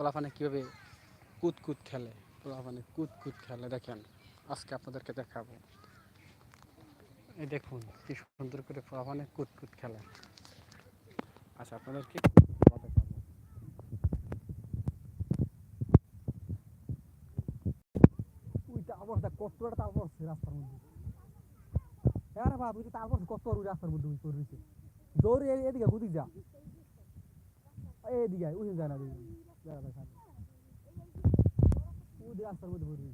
পোলাপানে কীভাবে কুত খেলে? পোলাপানে কুত খেলে। দেখেন, আজকে আপনাদেরকে দেখাবো। এই দেখুন, কি সুন্দর করে পোলাপানে কুত খেলে। আচ্ছা আপনাদেরকে পড়ছে রাস্তার মধ্যে। হ্যাঁ ওই রাস্তার মধ্যে দৌড় এদিকে, ওদিক যা। এদিকে ওই যায় না রাস্তার মধ্যে পড়বি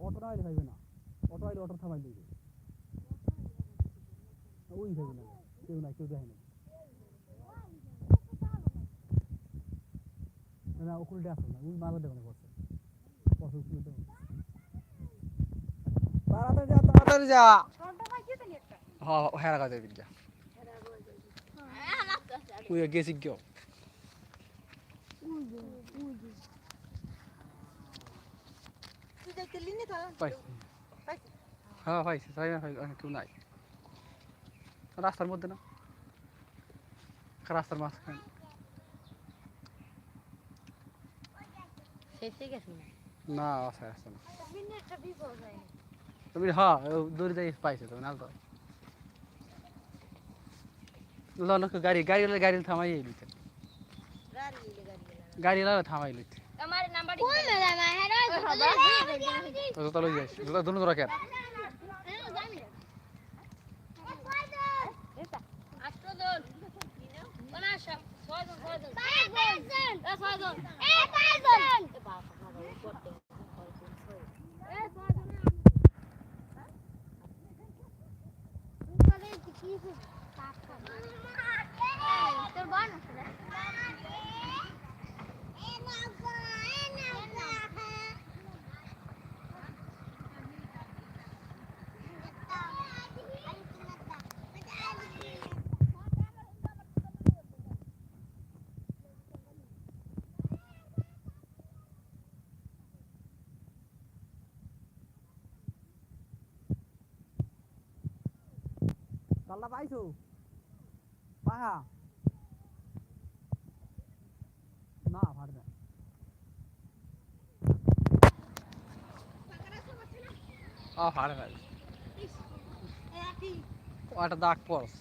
অটো আইলে পাইবে না অটো আইলে অটো থামাই দিবে না কেউ না কেউ দেখে না না ও উল্টে না ওই মালা দেখানো করছে পশু উল্টে তাড়াতাড়ি যা তাড়াতাড়ি যা। হ্যাঁ হ্যাঁ রাখা যাবে যা ওই গেছি গিয়ে পাই হ্যাঁ না ভাই কেউ নাই রাস্তার মধ্যে না রাস্তার মাঝখানে না আসে আসছে না তুমি হ্যাঁ দূরে যাই পাইছে তুমি না তো ल गाडी गाडीलाई गाडीले थामाइहाल्यो त गाडीलाई थामाइहाल्यो त জোতা লৈ যাইছ জোতা ধুনু ৰাখে ছয়জন ছয়জন ছয়জন তাল্লা পাইছো? পাহা না ফাট না আ ফাড়ে ভাই ওটা দাগ পড়স।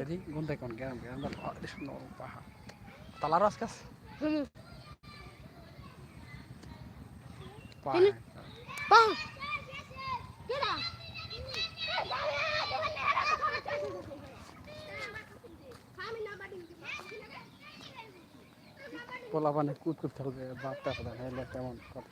দেখি গুনতে কোন গেম গেম দা সুন্দর পাহা তালার আজকে পাহা পোলা পানে কুত কুত খেলবে বাপটা কথা? হেলে কেমন চর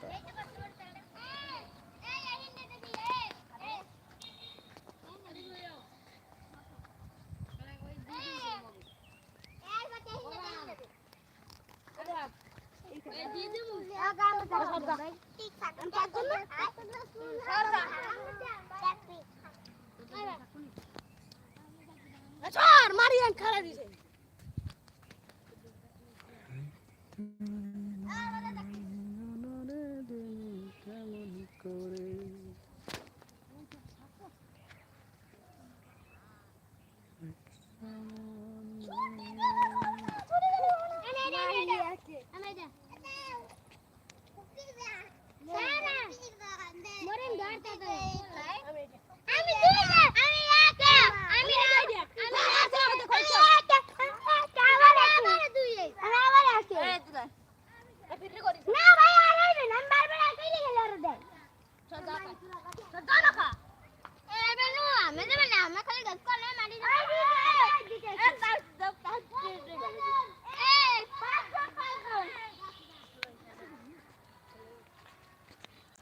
মারিয়ান খাড়া দিছে কেমন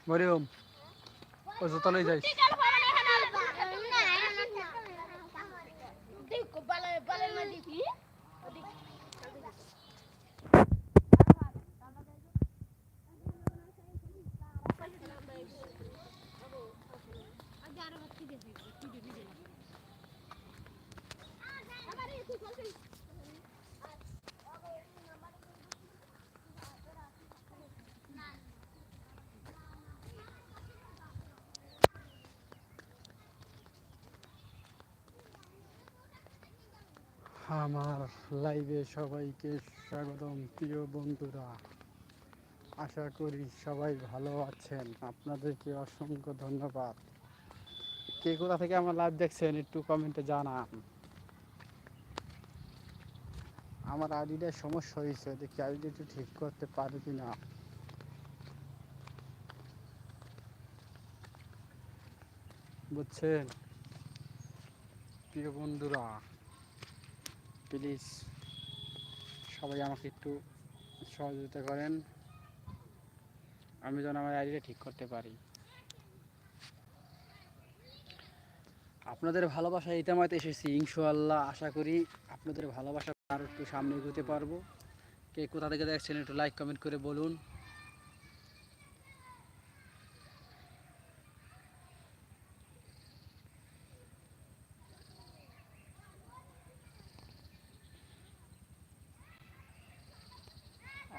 মরিয়ম ও জোতালে যাই Thank you. আমার লাইভে সবাইকে স্বাগতম, প্রিয় বন্ধুরা। আশা করি সবাই ভালো আছেন। আপনাদেরকে অসংখ্য ধন্যবাদ। কে কোথা থেকে আমার লাইভ দেখছেন একটু কমেন্টে জানান। আমার আইডিটার সমস্যা হয়েছে, দেখি আইডি একটু ঠিক করতে পারি কি না বুঝছেন? প্রিয় বন্ধুরা প্লিজ সবাই আমাকে একটু সহযোগিতা করেন। আমি যেন আমার আইডিটা ঠিক করতে পারি। আপনাদের ভালোবাসা ইতামাতে এসেছি ইনশাল্লাহ আশা করি আপনাদের ভালোবাসা আর একটু সামনে এগোতে পারব। কে কোথা থেকে দেখছেন একটু লাইক কমেন্ট করে বলুন।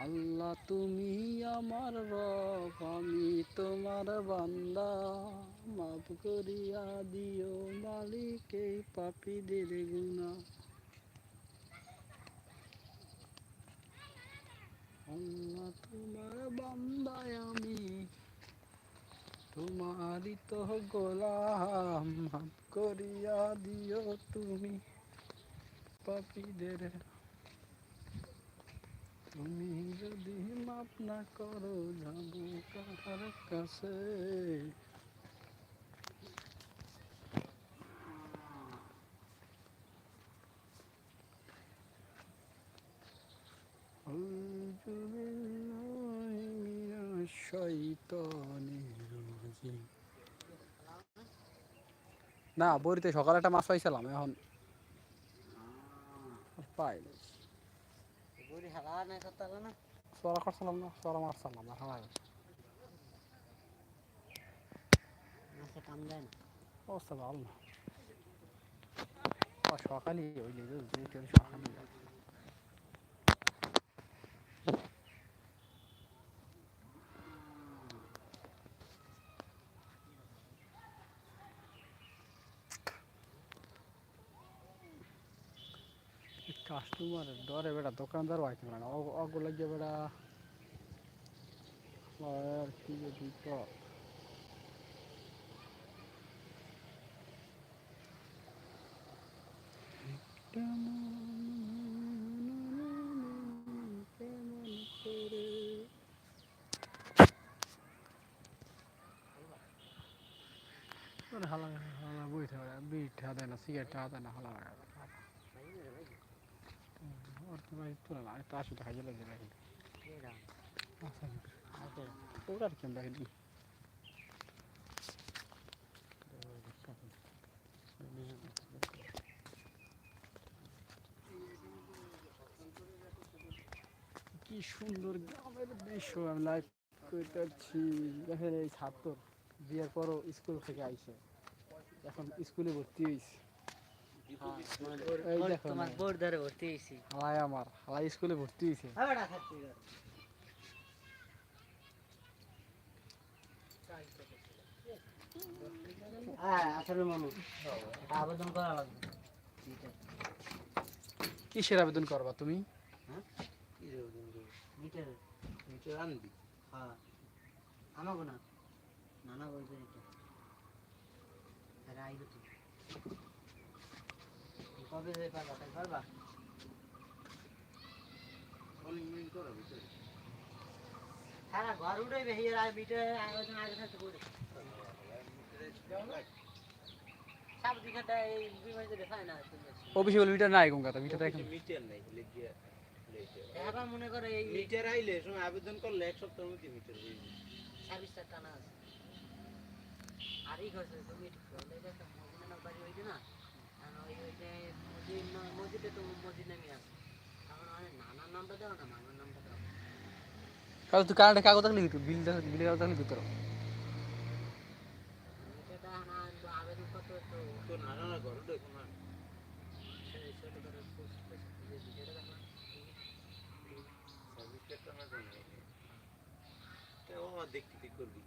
আল্লাহ, তুমি আমার রব, আমি তোমার বান্দা। মাফ করিয়া দিও মালিক এই পাপীদের গুণা আল্লাহ, তোমার বান্দায় আমি তোমারই তো গোলাম। মাফ করিয়া দিও তুমি পাপীদের তুমি যদি মাপ না করো, যাব কার কাছে? না, বড়িতে সকালে একটা মাছ পাইছিলাম, এখন পাই পাইনি বুড়ি হালা না করতে হবে না সরা করছিলাম না সরা মারছিলাম না হালাই মাছে কাম দেয় না অবস্থা ভালো না ও সকালই ওই যে দুইটা সকালই কাস্টমারের ডরে বেটা দোকানদার আইতে পারে না। ওগুলো গিয়ে বেটা আর কি বিপদ হালা হালা বইতে বিট হাতে না সিগারেট হাতে না, হালা ওর তো ভাই তুলে না তো আসলে খাইয়ে লাগে রাখি কেন কি সুন্দর গ্রামের দৃশ্য আমি লাইভ করতেছি। দেখেন এই ছাত্র, বিয়ের পরও স্কুল থেকে আইসে এখন স্কুলে ভর্তি হয়েছে এই দেখো তোমার বোর্ড ধরে ভর্তি হয়েছি। হালাই আমার হালাই স্কুলে ভর্তি হয়েছে। হ্যাঁ হ্যাঁ কিসের আবেদন করবা তুমি? মিটার। মিটার আনবি? হ্যাঁ। আমাকে না। নানা বলছে এটা। কবে যাই পারবা তাই পারবা? সারা ঘর উঠাইবে হিয়ার আর আয়োজন আগে থাকতে করে না মিটার নাই গঙ্গা মিটার এখন মিটার নাই এখন মনে করে এই মিটার আইলে সময় আবেদন করলে এক সপ্তাহের মধ্যে মিটার হয়ে যাবে। সার্ভিসটা টানা আছে। আর এই করছে তুমি একটু ফোনটা দেখো মদিনার বাড়ি হইছে না আর ওই ওই যে মসজিদে তো মসজিদ নামে আছে। মানে নানার নামটা দাও না মামার নামটা দাও। কাল তুই কারেন্টের কাগজ থাকলে দিত বিল বিলের কাগজ থাকলে না জানি ও দেখতে করবি?